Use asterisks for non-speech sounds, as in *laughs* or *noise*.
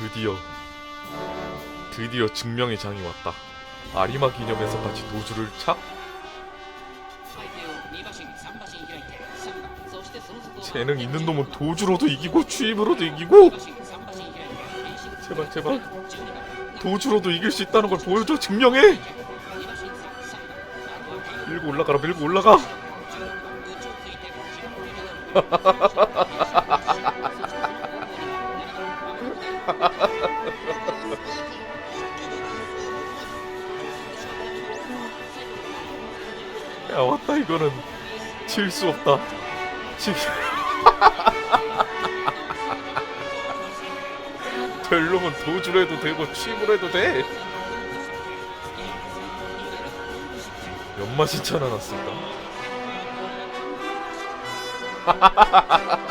드디어 드디어 증명의 장이 왔다. 아리마 기념에서 같이 도주를 착? 재능 있는 놈은 도주로도 이기고 취입으로도 이기고 제발 제발 도주로도 이길 수 있다는 걸 보여줘 증명해 밀고 올라가라 밀고 올라가 *laughs* 야 왔다 이거는. 질수 없다. 질... 별로면 도주로 해도 되고 취임으로 해도 돼. 연맛이 차나났을까 *laughs*